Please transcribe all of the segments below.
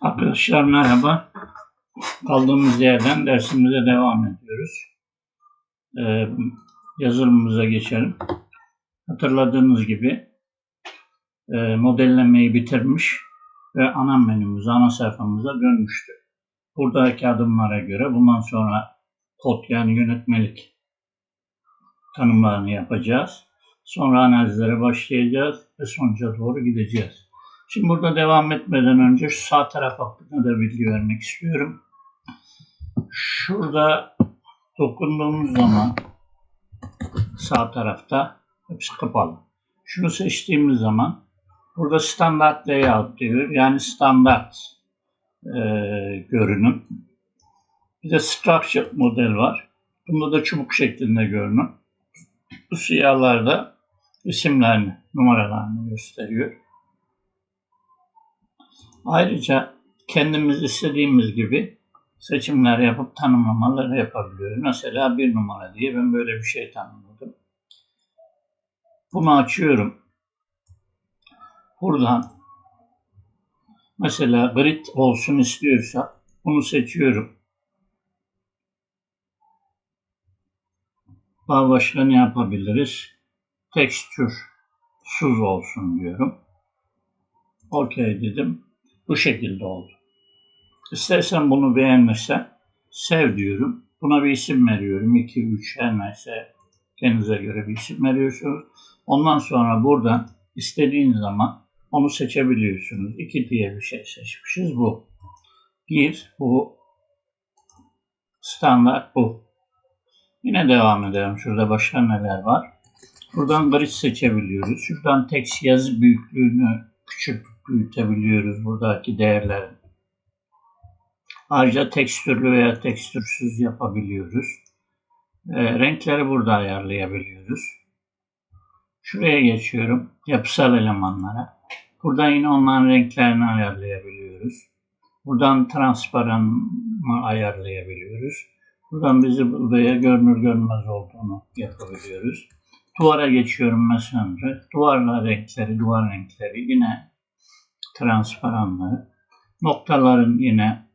Arkadaşlar merhaba. Kaldığımız yerden dersimize devam ediyoruz. Ee, yazılımımıza geçelim. Hatırladığınız gibi e, modellemeyi bitirmiş ve ana menümüze, ana sayfamıza dönmüştük. Buradaki adımlara göre bundan sonra kod yani yönetmelik tanımlarını yapacağız. Sonra analizlere başlayacağız ve sonuca doğru gideceğiz. Şimdi burada devam etmeden önce şu sağ taraf hakkında da bilgi vermek istiyorum. Şurada dokunduğumuz zaman sağ tarafta hepsi kapalı. Şunu seçtiğimiz zaman burada standart layout diyor. Yani standart e, görünüm. Bir de structure model var. Bunda da çubuk şeklinde görünüm. Bu siyahlarda isimlerini, numaralarını gösteriyor. Ayrıca kendimiz istediğimiz gibi seçimler yapıp tanımlamaları yapabiliyoruz. Mesela bir numara diye ben böyle bir şey tanımladım. Bunu açıyorum. Buradan mesela grid olsun istiyorsa bunu seçiyorum. Daha başka ne yapabiliriz? Tekstür suz olsun diyorum. Okey dedim. Bu şekilde oldu. İstersen bunu beğenirsen sev diyorum. Buna bir isim veriyorum. 2, 3 her neyse kendinize göre bir isim veriyorsunuz. Ondan sonra buradan istediğiniz zaman onu seçebiliyorsunuz. 2 diye bir şey seçmişiz bu. 1 bu standart bu. Yine devam edelim. Şurada başka neler var? Buradan grid seçebiliyoruz. Şuradan text yazı büyüklüğünü küçültüp büyütebiliyoruz buradaki değerleri. Ayrıca tekstürlü veya tekstürsüz yapabiliyoruz. E, renkleri burada ayarlayabiliyoruz. Şuraya geçiyorum. Yapısal elemanlara. Buradan yine onların renklerini ayarlayabiliyoruz. Buradan transparan ayarlayabiliyoruz. Buradan bizi buraya görünür görünmez olduğunu yapabiliyoruz. Duvara geçiyorum mesela. Duvarla renkleri, duvar renkleri yine transparanlığı. Noktaların yine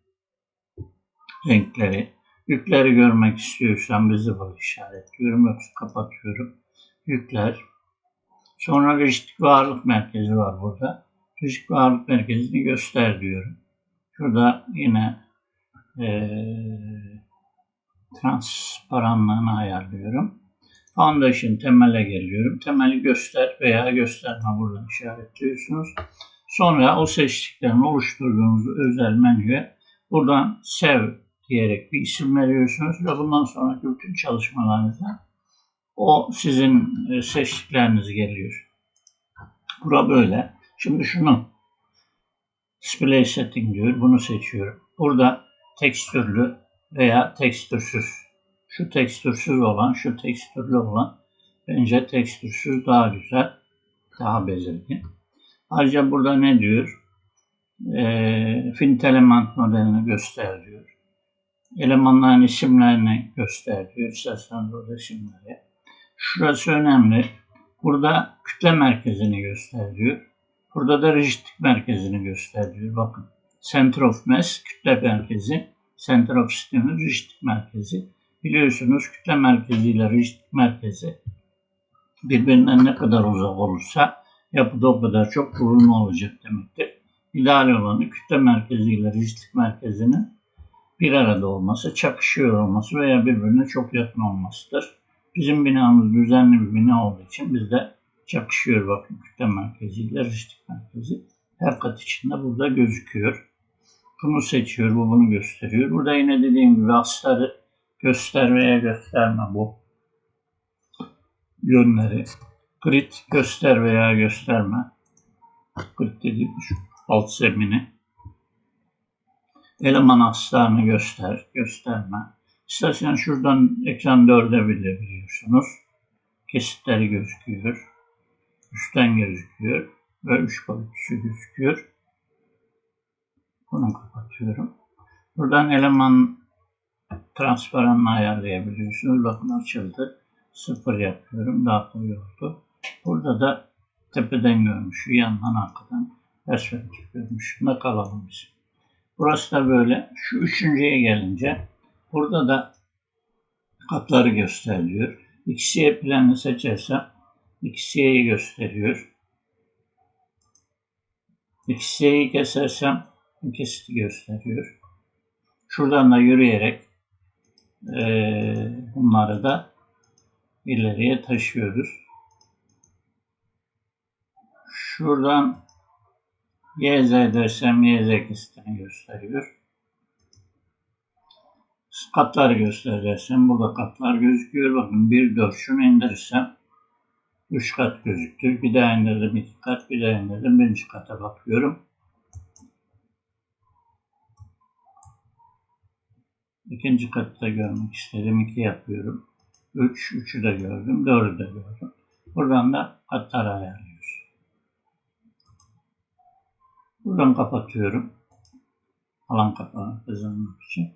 renkleri. Yükleri görmek istiyorsam visible işaretliyorum. Yoksa kapatıyorum. Yükler. Sonra rigid ağırlık merkezi var burada. Rigid ağırlık merkezini göster diyorum. Şurada yine e, transparanlığını ayarlıyorum. Foundation temele geliyorum. Temeli göster veya gösterme buradan işaretliyorsunuz. Sonra o seçtiklerin oluşturduğunuz özel menüye buradan sev diyerek bir isim veriyorsunuz ve bundan sonraki bütün çalışmalarınızda o sizin e, seçtikleriniz geliyor. Bura böyle. Şimdi şunu display setting diyor. Bunu seçiyorum. Burada tekstürlü veya tekstürsüz. Şu tekstürsüz olan, şu tekstürlü olan bence tekstürsüz daha güzel, daha belirgin. Ayrıca burada ne diyor? E, finit element modelini göster diyor. Elemanların isimlerini göster diyor. İsterseniz burada isimleri. Şurası önemli. Burada kütle merkezini göster diyor. Burada da rigidlik merkezini göster diyor. Bakın. Center of mass kütle merkezi. Center of system rigidlik merkezi. Biliyorsunuz kütle merkezi ile rigidlik merkezi birbirinden ne kadar uzak olursa yapıda o kadar çok kurulma olacak demektir. İdeal olanı kütle merkezi ile rigidlik merkezinin bir arada olması, çakışıyor olması veya birbirine çok yakın olmasıdır. Bizim binamız düzenli bir bina olduğu için bizde çakışıyor bakın kütle merkezi ile rigidlik merkezi. Her kat içinde burada gözüküyor. Bunu seçiyor, bu bunu gösteriyor. Burada yine dediğim gibi asları göster veya gösterme bu yönleri. Grid göster veya gösterme. Grid dediğim şu alt zemini. Eleman aslarını göster, gösterme. İstersen şuradan ekran 4'e bilebiliyorsunuz. Kesitleri gözüküyor. Üstten gözüküyor. Ve 3 boyutusu gözüküyor. Bunu kapatıyorum. Buradan eleman transparanını ayarlayabiliyorsunuz. Bakın açıldı. Sıfır yapıyorum. Daha koyu oldu. Burada da tepeden görmüş. Yandan arkadan perspektif görünüşünde kalalım biz. Burası da böyle. Şu üçüncüye gelince burada da katları gösteriliyor. XY planını seçersem XY'yi gösteriyor. XY'yi kesersem kesiti gösteriyor. Şuradan da yürüyerek eee, bunları da ileriye taşıyoruz. Şuradan YZ dersem YZ gösteriyor. Katları göster dersem burada katlar gözüküyor. Bakın 1 4 şunu indirirsem 3 kat gözüktü. Bir daha indirdim 2 kat, bir daha indirdim birinci kata bakıyorum. İkinci katta görmek istedim. 2 yapıyorum. 3, 3'ü de gördüm. 4'ü de gördüm. Buradan da katları ayarlıyoruz. Buradan kapatıyorum. Alan kapağı kazanmak için.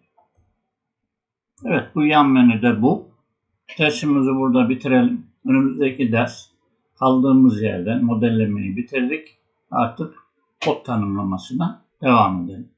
Evet bu yan menüde bu. Dersimizi burada bitirelim. Önümüzdeki ders kaldığımız yerden modellemeyi bitirdik. Artık kod tanımlamasına devam edelim.